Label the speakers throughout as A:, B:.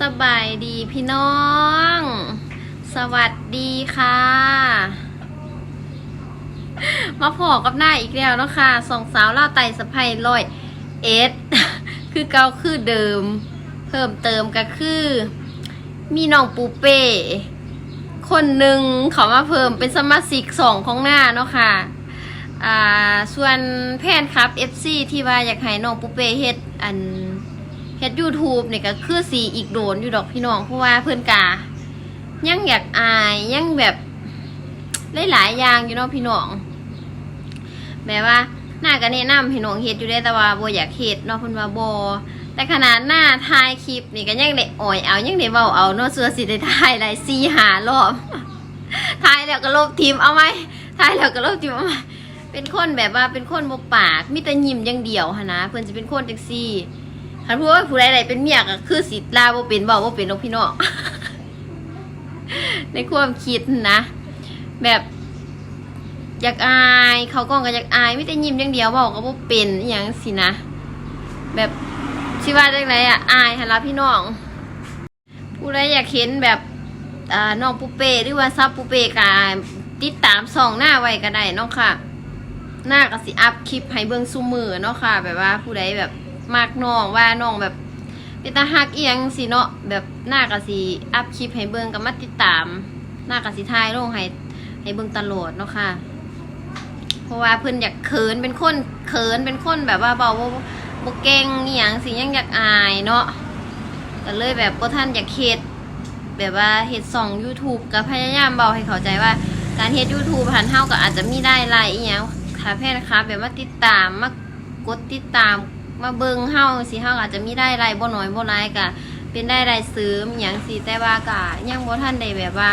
A: สบายดีพี่น้อง สวัสดีค่ะ มาพอกับหน้าอีกแล้วเนาะค่ะสองสาวเล่าไต่สะพายลอยเอสคือเกาคือเดิม เพิ่มเติมก็คือ มีน้องปูเป้คนหนึ่งเขามาเพิ่มเป็นสมาชิกสองของหน้าเนาะค่ะ อ่าส่วนแพนครับ FC ที่ว่าอยากให้น้องปูเป้เฮ็ดอันเฮ็ด YouTube เนี่ยก็คือสีอีกโดนอยู่ดอกพี่น้องเพราะว่าเพื่อนกายังอยากอายยังแบบหลายๆอย่างอยู่เนาะพี่น้องแบบว่าหน้าก็แนะนำพี่น้องเฮ็ดอยู่ได้แต่ว่าบ่อยากเฮ็ดเนาะเพิ่นว่าบ่แต่ขนาดหน้าถ่ายคลิปนี่ก็ยังได้อ่อยเอายังได้เว้าเอาเนาะเสื้อสิได้ถ่ายหลาย4 5รอบถ่ายแล้วก็ลบทีมเอาไหมถ่ายแล้วก็ลบทีมเอาไหม เป็นคนแบบว่าเป็นคนบ่ปากมีแต่ยิ้มอย่างเดียวหันะเพิ่อนจะเป็นคนจังซี่คันพูดว่าผู้ใดใดเป็นเมียก็คือสิลาบ่เป็นบอกว่าเป็นนกพี่น้องในความคิดนะ แบบอยากอายเขากล้องก็อยากอายไม่แต่ยิ้มอย่างเดียวบอกก็บ่เป็นอย่างสินะ แบบชิว่าได้ไรอะอายหันละพี่น้อง ผู้ใดอยากเห็นแบบน้องปูเป้หรือว่าซับปูเป้กาติดตามส่องหน้าไว้ก็ได้เนาะค่ะ หน้าก็สิอัพคลิปให้เบิ่งซุมือเนาะค่ะ แบบว่าผู้ใดแบบมากน้องว่าน้องแบบเป็นตาฮักเอียงสิเนาะแบบหน้ากสิอัพคลิปให้เบิ่งกับมาติดตาม หน้ากสิทายลงให้ให้เบิ่งตลอดเนาะค่ะ เพราะว่าเพิ่นอยากเขินเป็นคนเขินเป็นคนแบบว่าเบาบ่บ่เก่งอหย่างสิยังอยากอายเนาะก็เลยแบบบ่ท่านอยากเฮ็ดแบบว่าเฮ็ดส่อง YouTube ก็พยายามเบาให้เข้าใจว่าการเฮ็ด YouTube ผ่านเฮาก็อาจจะมีได้หลายอีหยัง ค่ะแพทย์นะคะแบบมาติดตามมากดติดตามมาเบิงเฮาสิเฮาอาจจะมีได้รายบ่น้อยบ่หลายกะเป็นได้รายเสริมอย่างสิแต่ว่ากะยังบ่ทันได้แบบว่า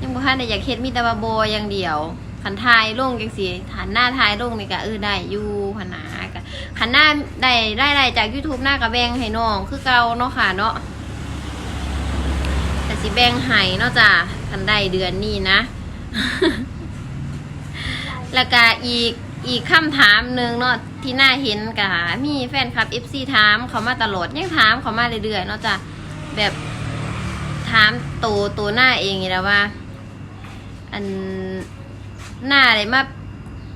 A: ยังบ่ทันได้อยากเฮ็ดมีแต่ว่าบ่อย่างเดียวคันทายลงจังซี่หันหน้าทายลงนี่ก็เออได้อยู่หันากะคันหน้าได้ได้รายจาก YouTube หน้าก็แบงให้น้องคือเก่าเนาะค่ะเนาะแต่สิแบงให้เนาะจ้ะคันได้เดือนนี้นะ แล้วก็อีกอีกคำถามหนึ่งเนาะที่น่าเห็นกะมีแฟนคลับ FC ถามเขามาตลอดยังถามเขามาเรื่อยๆเนาะจ้ะแบบถามตัวตัวหน้าเองนี่แล้วว่า อันหน้าได้มา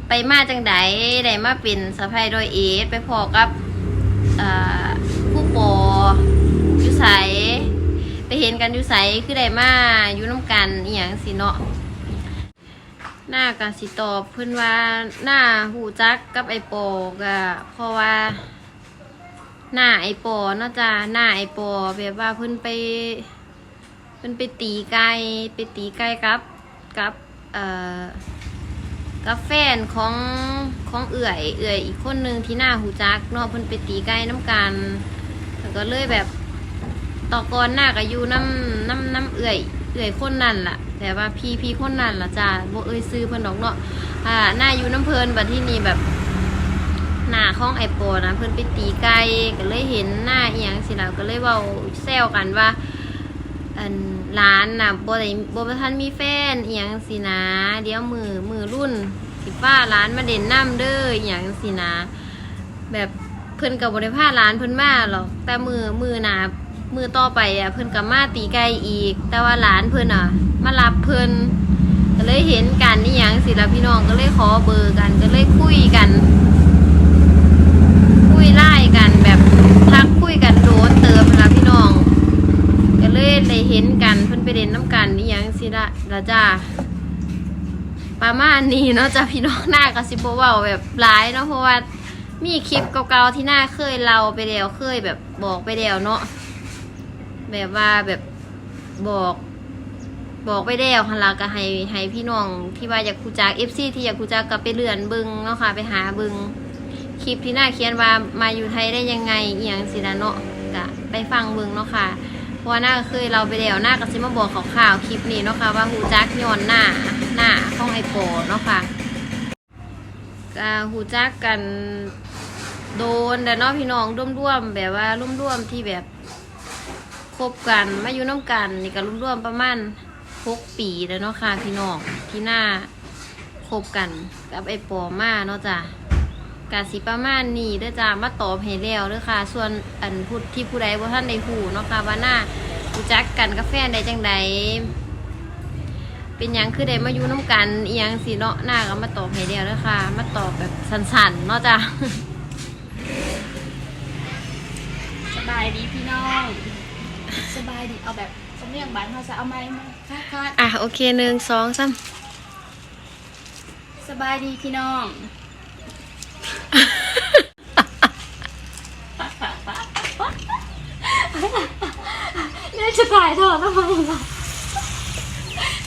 A: ไปมาจังไดได้มาเป็นสะพายโดยเอสไปพอกับผู้ปอยู่ใสไปเห็นกันยู่ใสคือได้มาอยู่น้ำกันอหย่างสิเนาะ หน้ากาสิตอบเพื่อนว่าหน้าหูจักกับไอโปก็เพราะว่า หน้าไอโปเนอกจากหน้าไอโปแบบว่าเพื่อนไป เพื่อนไปตีไก่ไปตีไก่กับกับเอ่อกับแฟนของของเอื่อย เอื่อยอีกคนนึงที่หน้าหูจักเนาะเพื่อนไปตีไก่น้ำกันแล้วก็เลยแบบ ต่อก่อนหน้าก็อยู่น้ำน้ำน้ำเอื่อยเอื่อยคนนั่นล่ะ แต่ว่าพี่พี่คนนั่นล่ะจ้าบ่เอ้ยซื้อเพิ่นดอกเนาะอ่าหน้าอยู่น้ำเพลินบัดที่นี่แบบหน้าของไอโปนะเพิ่นไปตีไก่ก็เลยเห็นหน้าอีหยังสิล่ะก็เลยเว้าแซวกันว่าอันร้านน่ะบ่ได้บ่ทันมีแฟนอีหยังสินะ เดี๋ยวมือมือรุ่นสิฟ้าร้านมาเด่นน้ำเด้ออีหยังสินะ แบบเพิ่นก็บ่ได้พาร้านเพิ่นมาหรอกแต่มือมือหนา มือต่อไปอะเพิ่นก็มาตีไก่อีก แต่ว่าร้านเพิ่นอะ มารับเพิ่นก็เลยเห็นกันนี่ยังสิละพี่น้องก็เลยขอเบอร์กันก็เลยคุยกัน คุยไล่กันแบบทักคุยกันโดนเติมละพี่น้อง ก็เลยได้เห็นกันเพิ่นไปเด่นน้ำกันนี่ยังสิละละจ้าประมาณนี้เนาะจ้ะพี่น้องหน้าก็สิบเว้าแบบร้ายเนาะเพราะว่ามีคลิปเก่าๆที่หน้าเคยเราไปแล้วเคยแบบบอกไปแล้วเนาะ แบบว่าแบบบอก บอกไปแล้วคันลาก็ให้ให้พี่น้องที่ว่าอยากคูจากเอฟซีที่อยากคูจากก็ไปเลื่อนบึงเนาะค่ะ ไปหาบึงคลิปที่หน้าเขียนว่ามาอยู่ไทยได้ยังไงอหย่างสินะเนาะก็ไปฟังบึงเนาะค่ะเพราะว่าหน้าเคยเราไปแล้วหน้าก็สิมาบอกข่าวคลิปนี้เนาะค่ะว่าหูจักย้อนหน้าหน้าของไอโปเนาะค่ะก็หูจักกันโดนแต่เนาะพี่น้องร่วมๆแบบว่าร่วมๆที่แบบ คบกันมาอยู่น้ำกันนี่ก็ร่วมๆประมาณหกปีแล้วเนาะค่ะพี่น้องที่หน้าคบกันกับไอโปอมาเนาะจ้ะกาสิประมาณนี้เด้อจ้ามาตอบให้แล้วเด้อค่ะ ส่วนอันพูดที่ผู้ใดบ่ท่านได้ฮู้เนาะค่ะว่าหน้ารู้จักกันกับแฟนได้จังใดเป็นยังคือได้มาอยู่น้ำกันเอียงสิเนาะหน้าก็มาตอบให้แล้วเด้อค่ะ มาตอบแบบสั้นๆเนาะจ้า
B: สบายดีพี่น้อง สบายดีเอาแบบสำเนียงบ้านเขาจะเอาไหมไหมค่ะค่ะ
A: อะโอเคหนึ่งสองสาม
B: สบายดีพี่น้องเนี่ยจะถ่ายทอดทำไมล่ะ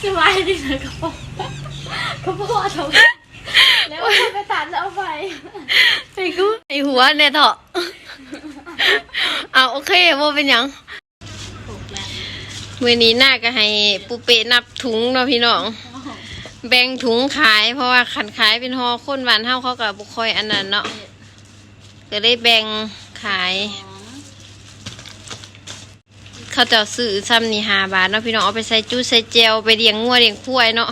B: สบายดีนะกระโปรงกระโปรงเอาแล้วเอาไปตัดแล้วเอาไป
A: ไอ้กูไอ้หัวเนี่ยเถอะอะโอเคโมเป็นหยัง
B: ถูกแล้ว
A: มือนี้หน้าก็ให้ปูเปนับถุงเนาะพี่น้อง แบ่งถุงขายเพราะว่าขันขายเป็นห่อคนหวานเท่าเขากับบุคอยอันนั้นเนาะก็เลยแบ่งขาย เขาจะซื้อซ้ำนี่หาบาทเนาะพี่น้องเอาไปใส่จู้ใส่เจลไปเลี้ยงงัวเลี้ยงควายเนาะ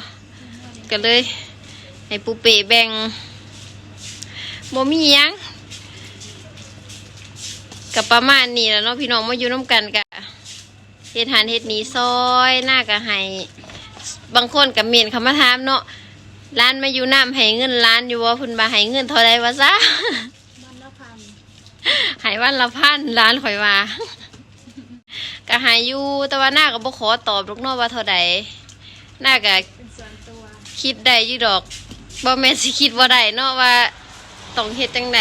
A: ก็เลย ให้ปูเปแบ่งบ่มียังกับประมาณนี้แล้วเนาะพี่น้องมาอยู่น้ำกันกะ เฮ็ดหานเฮ็ดนี้ซอยหน้าก็ให้บางคนกับเมียนเขามาถามเนาะร้านมาอยู่น้ำให้เงินร้านอยู่ว่าเพุ่นมาให้เงินเท่าไรวะซะ
B: มันละพัน
A: ให้วันละพันร้านข่อยว่าก็หายอยู่แต่ว่าหน้าก็บ่ขอตอบลูกน้อว่าเท่าใดหน้าก็คิดได้อยู่ดอกบ่แม่สิคิดบ่ได้เนาะว่าต้องเฮ็ดจังได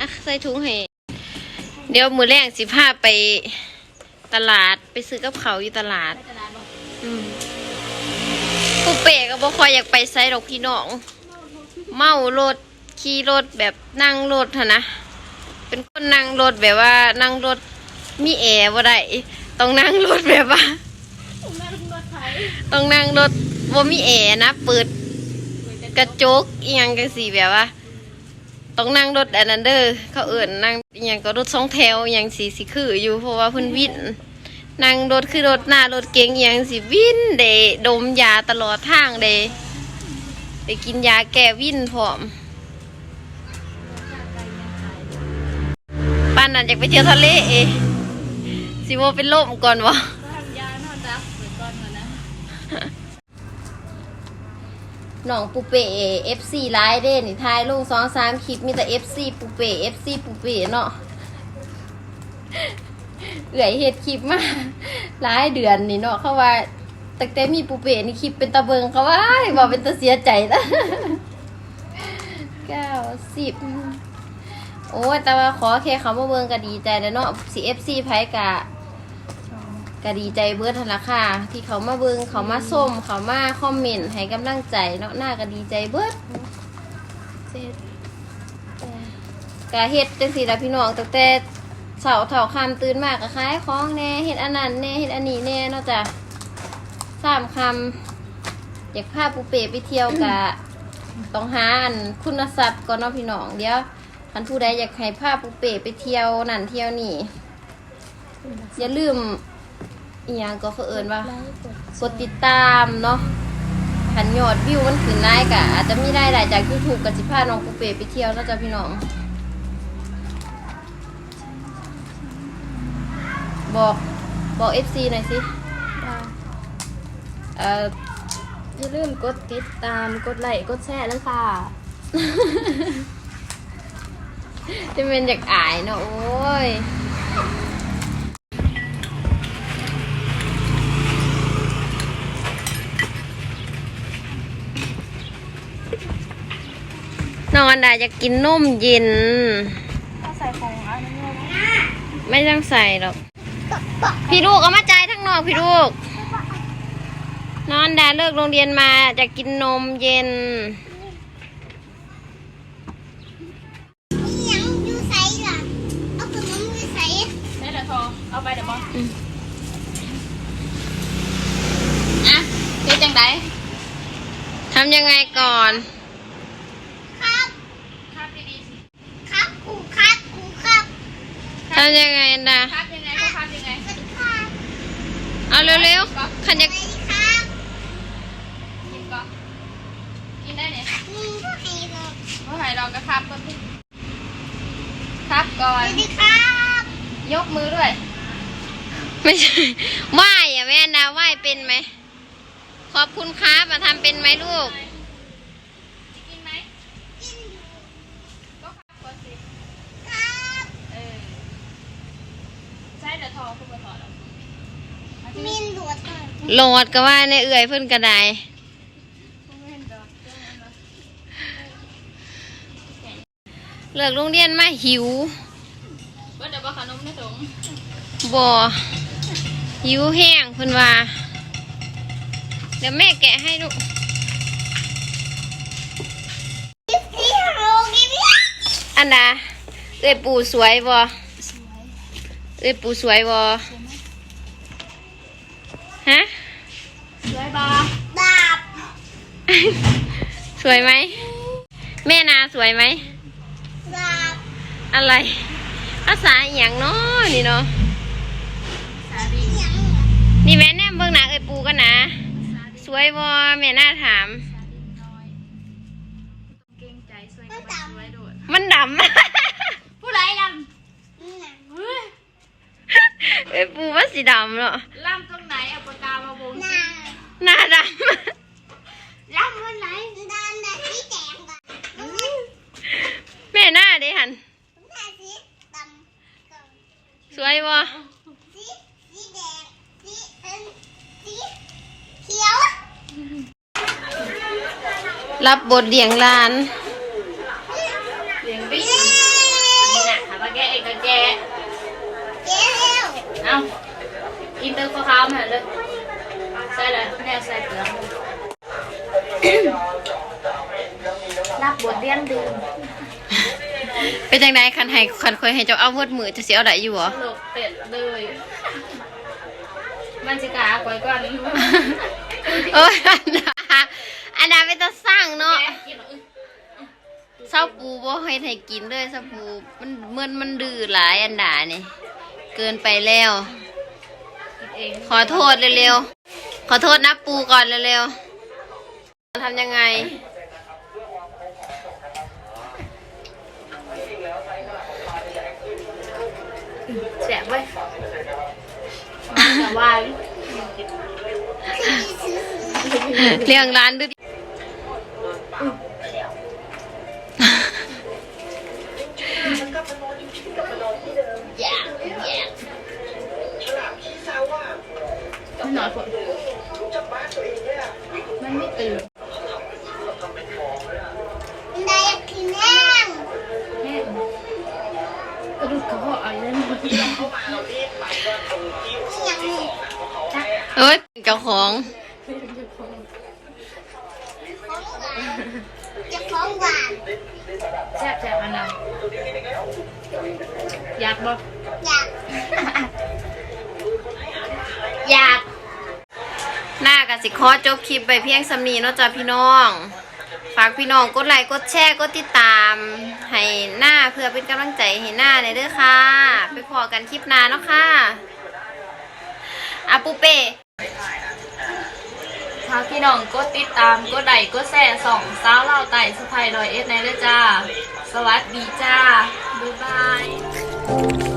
A: อะใส่ถุงให้เดี๋ยวมือแรงสิพาไป ตลาดไปซื้อกับเขาอยู่ตลาด
B: ตลาดบอก
A: อืมผู้เป๋ก็บ่ค่อยอยากไปไซดอกพี่น้อง เมารถขี่รถแบบนั่งรถหั้นนะ เป็นคนนั่งรถแบบว่านั่งรถมีแอร์บ่ได้ต้องนั่งรถแบบว่า
B: ผมแม่เป็นรถไถ
A: ต้องนั่งรถบ่มีแอร์นะ เปิดกระจกอีหยังจังซี่แบบว่า ต้องนั่งรถอันนั้นเด้อเขาเอิ่นนั่งอีหยังก็รถสองแถวอหยังสีสิคืออยู่เพราะว่าเพิ่นวินนั่งรถคือรถหน้ารถเก๋งอหยังสิวินเดดมยาตลอดทางเดไปกินยาแก้วินพร้อมป้านนั้นอยากไปเที่ยวทะเลเอสิโมเป็นลมก่อนวะ
B: ก็ทำยานอนรับเหมือนก่อนก่อนนะ
A: น้องปูเป้เอฟซีไลน์เด้นี่ทายลงสองสามคลิปมีแต่เอฟซีปูเป้เอฟซีปูเป้เนาะเอื่อยเฮ็ดคลิปมาหลายเดือนนี่เนาะเขาว่าตั้งแต่มีปูเป้นี่คลิปเป็นตะเบิงเขาว่าบอกเป็นตะเสียใจละเก้าสิบโอ้แต่ว่าขอแค่เขามาเบิงก็ดีใจแล้วเนาะสีเอฟซีไพกะ ก็ดีใจเบิร์ดทันละค่ะ ที่เขามาเบิงเขามาส้มเขามาคอมเมนต์ให้กำลังใจเนาะหน้าก็ดีใจเบิร์ด
B: เจ็ด
A: กะเฮ็ดจังสี่ละพี่น้องตั้งแต่เสาเถาคำตื่นมากก็ขายของแน่เฮ็ดอันนั้นแน่เฮ็ดอันนี้แน่เนาะจ้ะสามคำอยากพาปูเป๋ไปเที่ยวกะต้องหาอันคุณทรัพย์ก่อนเนาะพี่น้องเดี๋ยวคันผู้ใดอยากให้พาปูเป๋ไปเที่ยวนั่นเที่ยวนี่อย่าลืม อีหยังก็เขาเอินว่า
B: ไลค์กด
A: กดติดตามเนาะขันยอดวิวมันขึ้นได้กะอาจจะมีได้หลายจากยูทูบกับสิพาน้องปูเป้ไปเที่ยวเนาะจ้ะพี่น้อง บอกบอกเอฟซีหน่อยสิ
B: ดาว
A: เอ่อ
B: อย่าลืมกดติดตามกดไลค์กดแชร์แล้วค่ะ
A: จะเป็นอยากอายเนาะโอ้ย น้องอันดาอยากกินนมเย็น
B: ก็ใส่ของอันนี้เลย
A: ไม่ต้องใส่หรอก พี่ลูกเอามาจ่ายทั้งนอกพี่ลูก นอนดาเลิกโรงเรียนมาจะกินนมเย็น
C: ยังอยู่ใส่ล่ะเอาขนมอยู่ใส่
B: ได้เดี๋ยวทอเอาไปเดี๋ยวบอ
A: อืม
B: อะเฮ็ดจังได
A: ทำยังไงก่อน
C: ครับ
B: ครับดีๆสิ
C: ครับครูครับครูครับ
A: ทำยังไงอันดา
B: ครับยังไงก็ครับยังไง
C: สวัสดีครับ
A: เอาเร็วๆขัน
C: ส
A: อยาก
C: วัสดีครับ
B: กินก็กินได้เนี่ย
C: อืมก็ให้เรา
B: โอ้หายเราก็ครับก็พี่ครับก่อ
C: ส
B: น
C: วัสดีครับ
B: ยกมือด้วย
A: ไม่ใช่ไหว้อะแม่นาไหว้เป็นไหม ขอบคุณครับมาทำเป็นไหมลูก
B: กินไหม
C: กิน
B: ก็ครับก่อนสิ
C: ครับ
B: เออใช่เดี๋ยวทองคุณมาถอดแล้ว
C: มินหลวด
A: โหลดก็ว่าในเอื่อยเพิ่นกระได
B: เห็นดอกเจ้านั้นเหรอ
A: เลิกโรงเรียนมาหิว
B: เบิ้ลเดี๋ยวขนมในถุง
A: บ่หิวแห้งเพิ่นว่า เดี๋ยวแม่แกะให้ลูกอันดาเอ้ยปู่สวยบ่เอ้ยปู่สวยบ่ ฮะ
B: สวยบอ
C: ดาบ
A: สวยไหม แม่นาสวยไหม
C: ดาบ
A: อะไร ภาษาอหย่างเนาะนี่เนาะ
B: สาดี
C: ยัง
A: นี่แม่แนมเบิ่งหนาเอ้ยปูกันนะสวยบ่แม่น่าถาม
B: สาดีน้อยเก่งใจสวยก็สวยโดด
A: มันดำ
B: ผู้ไรล
C: นี่นะำ
B: เฮ้ย
A: เอ้ยปูว่าสีดำเนาะ
B: หน้า
A: ด
B: ลำวันไหน
C: ด้านหน้าสีแดงก่อน
A: แม่หน้าเด้หัน
C: สีดำก่อน
A: สวยบ่
C: สีสีแดงสีเป็นสีเขียว
A: รับบทเลี้ยงหลาน
B: เสียงบิ๊กนี่น่ะถามว่าแกเองก็แก
C: เขียว
B: เอ้าอินเตอร์ข้าวมาเลย ใส่เลยแนวใส่เปลือกรับบทเรียนดื่ม
A: เป็นจังไดคันให้คันคอยให้เจ้าเอาเวิดมือจะสิเอาได้อยู่บ่
B: ตลกเป็ดเลย มันสิกาก่อยก่อน
A: โอ้ยอันดาอันดาเป็นตาสร้างเนาะ
B: แกกินเหรอ
A: เศร้าปูบ่ให้ให้กินเลยเศร้าปูมันเหมือนมันดื้อหลายอันดานี่ เกินไปแล้ว
B: กินเอง
A: ขอโทษเร็วๆ ขอโทษนะปูก่อนเร็วๆทำยังไง
B: แสบไว้ยแต่วาย
A: เลี้ยงร้านดื้อ
B: อยากอยากมันหน่อยคนมัน ไม่ตื่น
C: ได้กินแห้ง
B: แม่กระดูกกระเพาะอะไรนั่นหมด
C: ยัง
A: เอ้ยเจ้าของ
C: จะของหวาน
B: แซ่บแซ่บอันนั้นอยากบอก
C: อยาก
B: อยาก
A: กสิขอจบคลิปไปเพียงสำนีเนาะจ้ะพี่น้อง ฝากพี่น้องกดไลค์กดแชร์กดติดตาม ให้หน้าเพื่อเป็นกำลังใจให้หน้าในเด้อค่ะ ไปพอกันคลิปหน้าเนาะค่ะอาปูเป้
B: ถ้าพี่น้องกดติดตามกดไลค์กดแชร์ส่องสาวเล่าไต่สะพายลอยเอสในเลยจ้า สวัสดีจ้าบ๊ายบาย